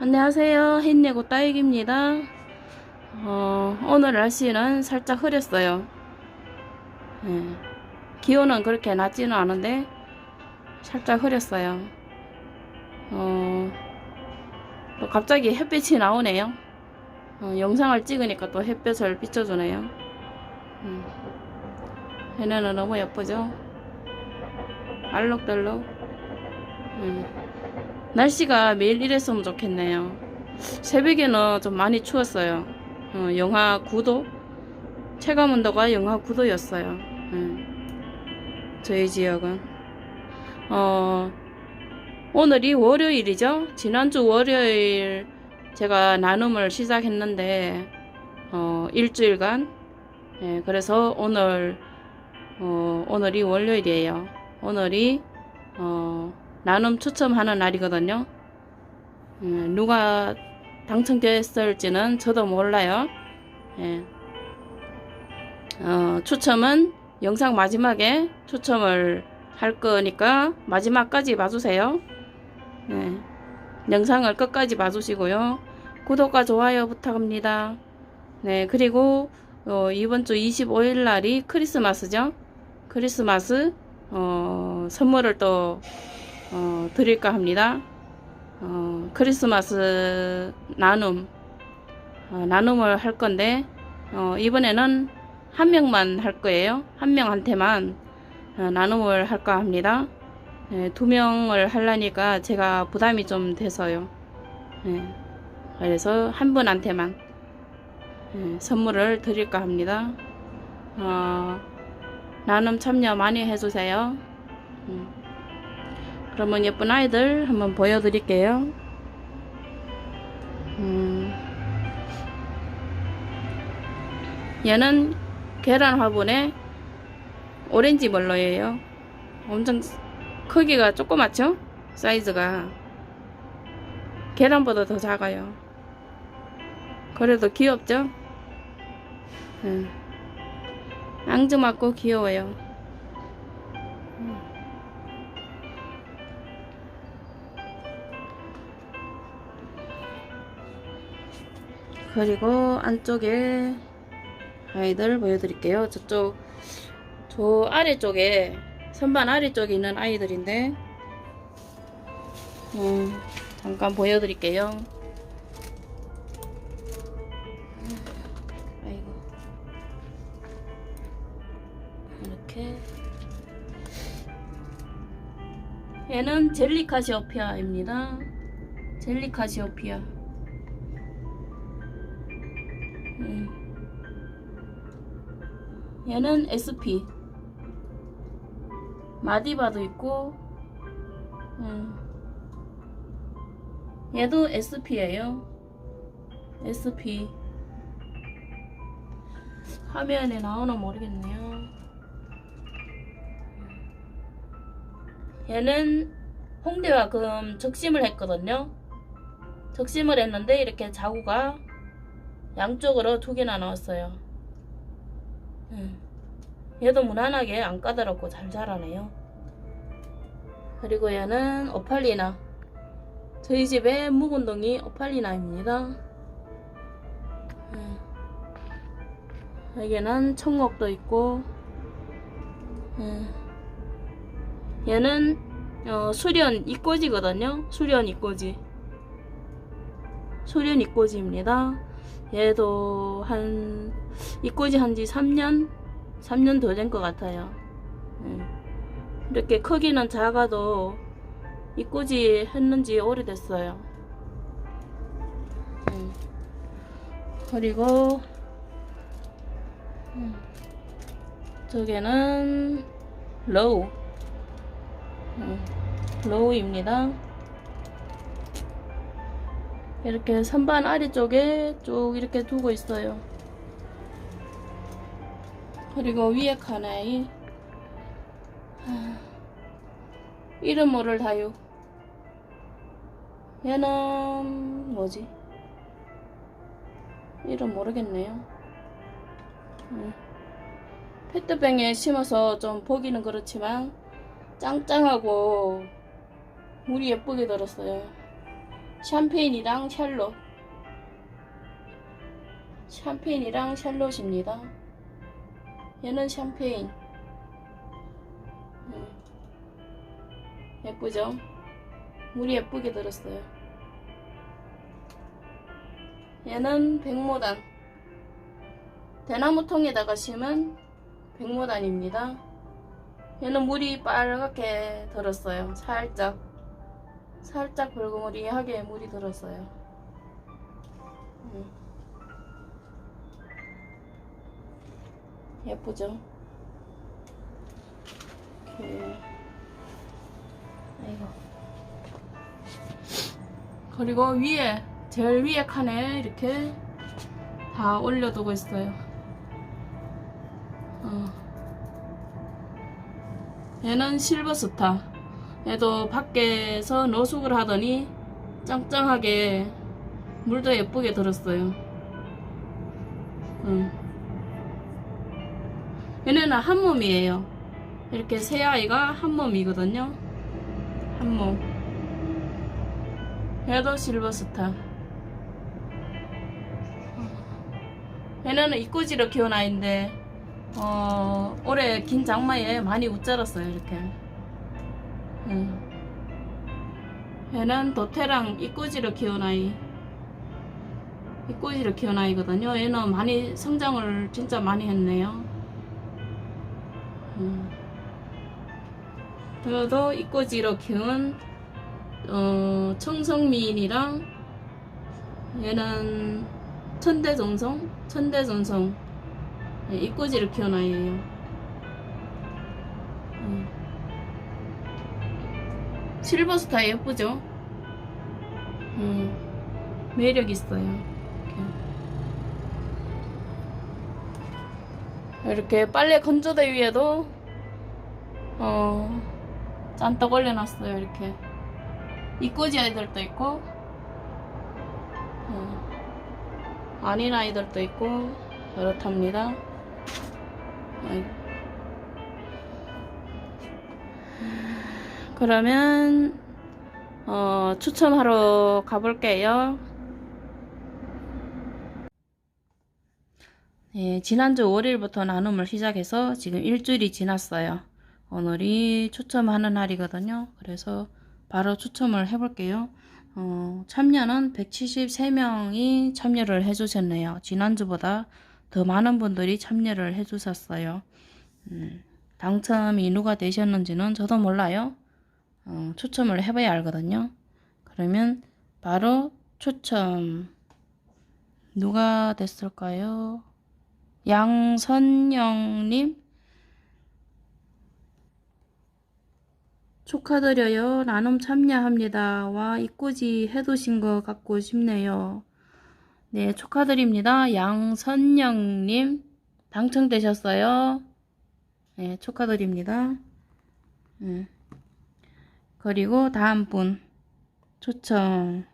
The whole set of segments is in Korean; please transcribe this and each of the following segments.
안녕하세요. 햇내고 따익입니다. 어, 오늘 날씨는 살짝 흐렸어요. 예, 기온은 그렇게 낮지는 않은데 살짝 흐렸어요. 어, 또 갑자기 햇빛이 나오네요. 어, 영상을 찍으니까 또 햇볕을 비춰주네요. 음, 해내는 너무 예쁘죠? 알록달록. 음. 날씨가 매일 이랬으면 좋겠네요. 새벽에는 좀 많이 추웠어요. 어, 영하 9도? 체감 온도가 영하 9도였어요. 저희 지역은. 어, 오늘이 월요일이죠? 지난주 월요일 제가 나눔을 시작했는데, 어, 일주일간. 예, 그래서 오늘, 어, 오늘이 월요일이에요. 오늘이, 어, 나눔 추첨하는 날이거든요. 음, 누가 당첨됐을지는 저도 몰라요. 예. 어, 추첨은 영상 마지막에 추첨을 할 거니까 마지막까지 봐주세요. 네. 영상을 끝까지 봐주시고요. 구독과 좋아요 부탁합니다. 네, 그리고 어, 이번 주 25일 날이 크리스마스죠. 크리스마스 어, 선물을 또 어, 드릴까 합니다. 어, 크리스마스 나눔, 어, 나눔을 할 건데, 어, 이번에는 한 명만 할 거예요. 한 명한테만 어, 나눔을 할까 합니다. 네, 두 명을 하려니까 제가 부담이 좀 돼서요. 네, 그래서 한 분한테만 네, 선물을 드릴까 합니다. 어, 나눔 참여 많이 해주세요. 음. 그러면 예쁜 아이들 한번 보여드릴게요. 음, 얘는 계란 화분에 오렌지 멀로예요. 엄청 크기가 조그맣죠? 사이즈가 계란보다 더 작아요. 그래도 귀엽죠? 음. 앙증맞고 귀여워요. 그리고 안쪽에 아이들 보여드릴게요. 저쪽 저 아래쪽에 선반 아래쪽에 있는 아이들인데 음, 잠깐 보여드릴게요. 아이고 이렇게 얘는 젤리카시오피아입니다. 젤리카시오피아. 음. 얘는 SP 마디바도 있고 음. 얘도 SP예요. SP 화면에 나오나 모르겠네요. 얘는 홍대와 금 적심을 했거든요. 적심을 했는데 이렇게 자구가 양쪽으로 두 개나 나왔어요. 음. 얘도 무난하게 안 까다롭고 잘 자라네요. 그리고 얘는 오팔리나. 저희 집의 묵은동이 오팔리나입니다. 음. 여기는 청록도 있고, 음. 얘는 어, 수련 이꼬지거든요. 수련 이꼬지. 수련 이꼬지입니다. 얘도 한 입꼬지 한지 3년 3년 더 된 것 같아요 음. 이렇게 크기는 작아도 입꼬지 했는지 오래됐어요 음. 그리고 음. 저게는 로우 음. 로우입니다 이렇게 선반 아래쪽에 쭉 이렇게 두고 있어요. 그리고 위에 칸에 이름 모를 다유. 얘는 뭐지? 이름 모르겠네요. 음. 페트병에 심어서 좀 보기는 그렇지만 짱짱하고 물이 예쁘게 들었어요. 샴페인이랑 샬롯. 샴페인이랑 샬롯입니다. 얘는 샴페인. 음. 예쁘죠? 물이 예쁘게 들었어요. 얘는 백모단. 대나무 통에다가 심은 백모단입니다. 얘는 물이 빨갛게 들었어요. 살짝. 살짝 붉은무리하게 물이 들었어요. 음. 예쁘죠? 이렇게. 아이고. 그리고 위에, 제일 위에 칸에 이렇게 다 올려두고 있어요. 어. 얘는 실버스타. 얘도 밖에서 노숙을 하더니 짱짱하게 물도 예쁘게 들었어요. 응. 얘네는 한 몸이에요. 이렇게 세 아이가 한 몸이거든요. 한 몸. 얘도 실버스타. 얘네는 이꼬지로 키운 아이인데 어, 올해 긴 장마에 많이 웃자랐어요, 이렇게. 응. 얘는 도태랑 이꼬지로 키운 아이. 이꼬지로 키운 아이거든요. 얘는 많이 성장을 진짜 많이 했네요. 음. 그래도 이꼬지로 키운 어, 청성미인이랑 얘는 천대전송, 천대전송 예, 이꼬지를 키운 아이예요. 실버스타 예쁘죠? 음, 매력 있어요. 이렇게. 이렇게 빨래 건조대 위에도 어 짠떡 올려놨어요. 이렇게 이꼬지 아이들도 있고 어, 아닌 아이들도 있고 그렇답니다. 아이고. 그러면 어, 추첨하러 가볼게요. 네, 지난주 월요일부터 나눔을 시작해서 지금 일주일이 지났어요. 오늘이 추첨하는 날이거든요. 그래서 바로 추첨을 해볼게요. 어, 참여는 173명이 참여를 해주셨네요. 지난주보다 더 많은 분들이 참여를 해주셨어요. 음, 당첨이 누가 되셨는지는 저도 몰라요. 어, 추첨을 해봐야 알거든요. 그러면 바로 추첨 누가 됐을까요? 양선영님 축하드려요. 나눔 참여합니다. 와 이꼬지 해두신 것 같고 싶네요. 네 축하드립니다. 양선영님 당첨되셨어요. 네 축하드립니다. 음. 그리고 다음 분 추첨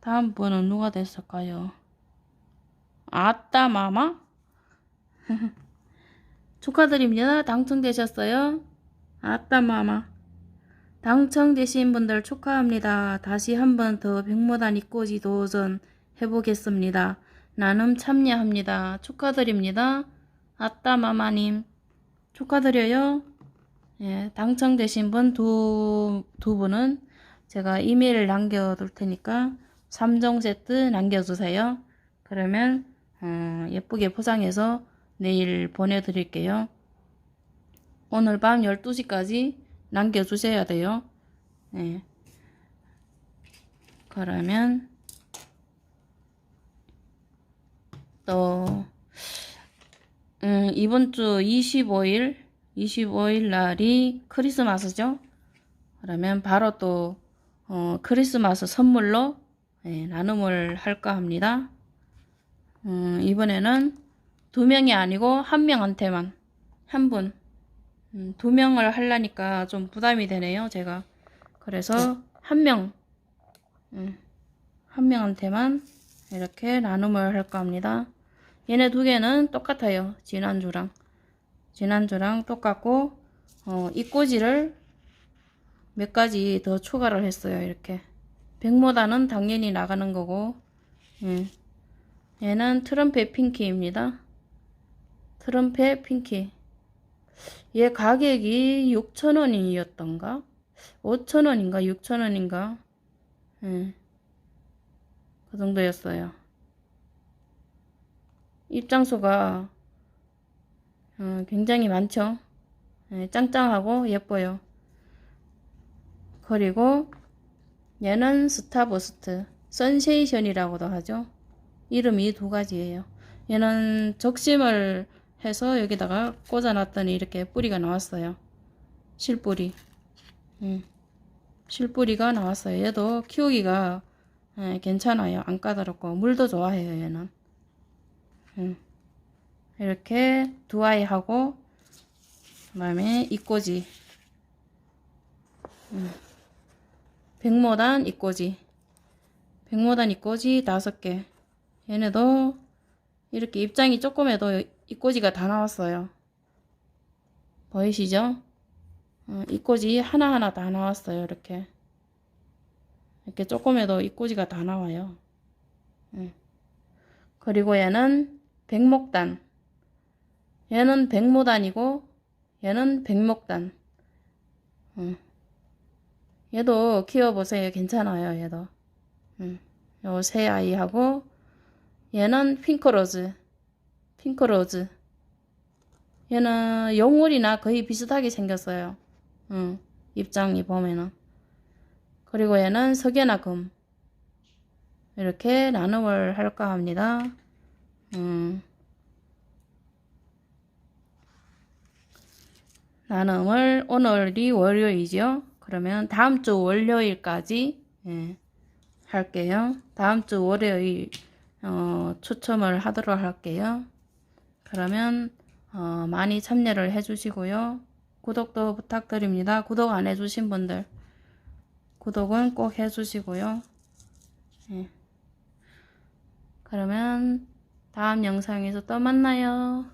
다음 분은 누가 됐을까요? 아따 마마? 축하드립니다. 당첨되셨어요? 아따 마마. 당첨되신 분들 축하합니다. 다시 한 번 더 백모단 이꼬지 도전 해보겠습니다. 나눔 참여합니다. 축하드립니다. 아따 마마님. 축하드려요. 예, 당첨되신 분 두, 두 분은 제가 이메일 남겨둘 테니까 3종 세트 남겨주세요. 그러면, 어, 예쁘게 포장해서 내일 보내드릴게요. 오늘 밤 12시까지 남겨주셔야 돼요. 네. 그러면, 또, 음, 이번 주 25일, 25일 날이 크리스마스죠? 그러면 바로 또, 어, 크리스마스 선물로 예, 나눔을 할까 합니다. 음, 이번에는 두 명이 아니고 한 명한테만, 한 분. 음, 두 명을 하려니까 좀 부담이 되네요, 제가. 그래서 한 명, 음, 한 명한테만 이렇게 나눔을 할까 합니다. 얘네 두 개는 똑같아요. 지난주랑. 지난주랑 똑같고, 어, 이 꼬지를 몇 가지 더 추가를 했어요. 이렇게. 백모단은 당연히 나가는 거고, 예. 얘는 트럼펫 핑키입니다. 트럼펫 핑키. 얘 가격이 6,000원이었던가? 5,000원인가? 6,000원인가? 예. 그 정도였어요. 입장소가 어, 굉장히 많죠. 예, 짱짱하고 예뻐요. 그리고 얘는 스타버스트, 선세이션이라고도 하죠. 이름이 두 가지예요. 얘는 적심을 해서 여기다가 꽂아놨더니 이렇게 뿌리가 나왔어요. 실뿌리. 음, 실뿌리가 나왔어요. 얘도 키우기가 예, 괜찮아요. 안 까다롭고 물도 좋아해요. 얘는. 음, 이렇게 두 아이 하고 그 다음에 이꼬지. 음, 백모단 이꼬지. 백모단 이꼬지 다섯 개. 얘네도 이렇게 입장이 조금해도 이꼬지가 다 나왔어요. 보이시죠? 어, 이꼬지 하나하나 다 나왔어요. 이렇게. 이렇게 조금해도 이꼬지가 다 나와요. 음. 그리고 얘는 백목단. 얘는 백모단이고 얘는 백목단. 음. 얘도 키워보세요. 괜찮아요. 얘도. 음. 요세 아이하고 얘는 핑크로즈. 핑크로즈. 얘는 용울이나 거의 비슷하게 생겼어요. 음. 입장이 보면은. 그리고 얘는 석연화 금. 이렇게 나눔을 할까 합니다. 음. 나눔을 오늘이 월요일이죠. 그러면 다음 주 월요일까지 예, 할게요. 다음 주 월요일 어, 추첨을 하도록 할게요. 그러면 어, 많이 참여를 해주시고요. 구독도 부탁드립니다. 구독 안 해주신 분들 구독은 꼭 해주시고요. 예. 그러면 다음 영상에서 또 만나요.